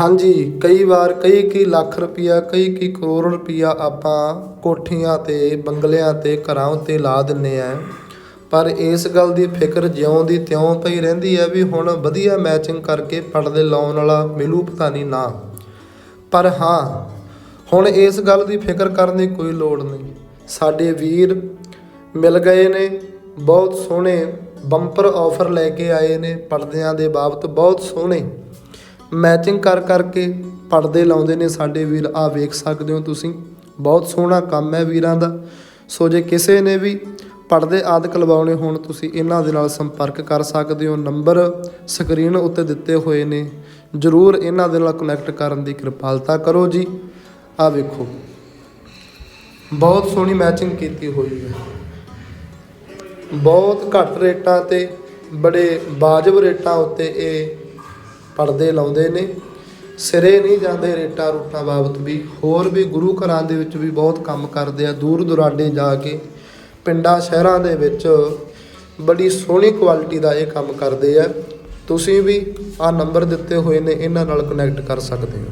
ਹਾਂਜੀ, ਕਈ ਵਾਰ ਕਈ ਕਈ ਲੱਖ ਰੁਪਈਆ, ਕਈ ਕਈ ਕਰੋੜ ਰੁਪਈਆ ਆਪਾਂ ਕੋਠੀਆਂ ਤੇ, ਬੰਗਲਿਆਂ ਤੇ, ਘਰਾਂ ਉੱਤੇ ਲਾ ਦਿੰਨੇ ਆ। ਪਰ ਇਸ ਗੱਲ ਦੀ ਫਿਕਰ ਜਿਉਂ ਦੀ ਤਿਉਂ ਪਈ ਰਹਿੰਦੀ ਹੈ ਵੀ ਹੁਣ ਵਧੀਆ ਮੈਚਿੰਗ ਕਰਕੇ ਪਰਦੇ ਲਾਉਣ ਵਾਲਾ ਮਿਲੂ ਪਤਾ ਨਹੀਂ ਨਾ। ਪਰ ਹਾਂ, ਹੁਣ ਇਸ ਗੱਲ ਦੀ ਫਿਕਰ ਕਰਨ ਦੀ ਕੋਈ ਲੋੜ ਨਹੀਂ। ਸਾਡੇ ਵੀਰ ਮਿਲ ਗਏ ਨੇ, ਬਹੁਤ ਸੋਹਣੇ ਬੰਪਰ ਆਫਰ ਲੈ ਕੇ ਆਏ ਨੇ, ਪਰਦਿਆਂ ਦੇ ਬਾਬਤ ਬਹੁਤ ਸੋਹਣੇ। ਮੈਚਿੰਗ ਕਰ ਕਰਕੇ ਪਰਦੇ ਲਾਉਂਦੇ ਨੇ ਸਾਡੇ ਵੀਰ ਆ ਵੇਖ ਸਕਦੇ ਹੋ ਤੁਸੀਂ। ਬਹੁਤ ਸੋਹਣਾ ਕੰਮ ਹੈ ਵੀਰਾਂ ਦਾ। ਸੋ ਜੇ ਕਿਸੇ ਨੇ ਵੀ ਪਰਦੇ ਆਦਿਕ ਲਵਾਉਣੇ ਹੋਣ, ਤੁਸੀਂ ਇਹਨਾਂ ਦੇ ਨਾਲ ਸੰਪਰਕ ਕਰ ਸਕਦੇ ਹੋ। ਨੰਬਰ ਸਕਰੀਨ ਉੱਤੇ ਦਿੱਤੇ ਹੋਏ ਨੇ। ਜਰੂਰ ਇਹਨਾਂ ਦੇ ਨਾਲ ਕਨੈਕਟ ਕਰਨ ਦੀ ਕਿਰਪਾਲਤਾ ਕਰੋ ਜੀ। ਆ ਵੇਖੋ। ਬਹੁਤ ਸੋਹਣੀ ਮੈਚਿੰਗ ਕੀਤੀ ਹੋਈ ਹੈ। ਬਹੁਤ ਘੱਟ ਰੇਟਾਂ ਤੇ, ਬੜੇ ਵਾਜਬ ਰੇਟਾਂ ਉੱਤੇ ਇਹ ਪਰਦੇ ਲਾਉਂਦੇ ਨੇ, ਸਿਰੇ ਨਹੀਂ ਜਾਂਦੇ ਰੇਟਾਂ ਰੂਟਾਂ ਬਾਬਤ ਵੀ, ਹੋਰ ਵੀ ਗੁਰੂ ਘਰਾਂ ਦੇ ਵਿੱਚ ਵੀ ਬਹੁਤ ਕੰਮ ਕਰਦੇ ਆ, ਦੂਰ ਦੁਰਾਡੇ ਜਾ ਕੇ ਪਿੰਡਾਂ ਸ਼ਹਿਰਾਂ ਦੇ ਵਿੱਚ ਬੜੀ ਸੋਹਣੀ ਕੁਆਲਿਟੀ ਦਾ ਇਹ ਕੰਮ ਕਰਦੇ ਆ। ਤੁਸੀਂ ਵੀ ਆ ਨੰਬਰ ਦਿੱਤੇ ਹੋਏ ਨੇ, ਇਹਨਾਂ ਨਾਲ ਕਨੈਕਟ ਕਰ ਸਕਦੇ ਹੋ।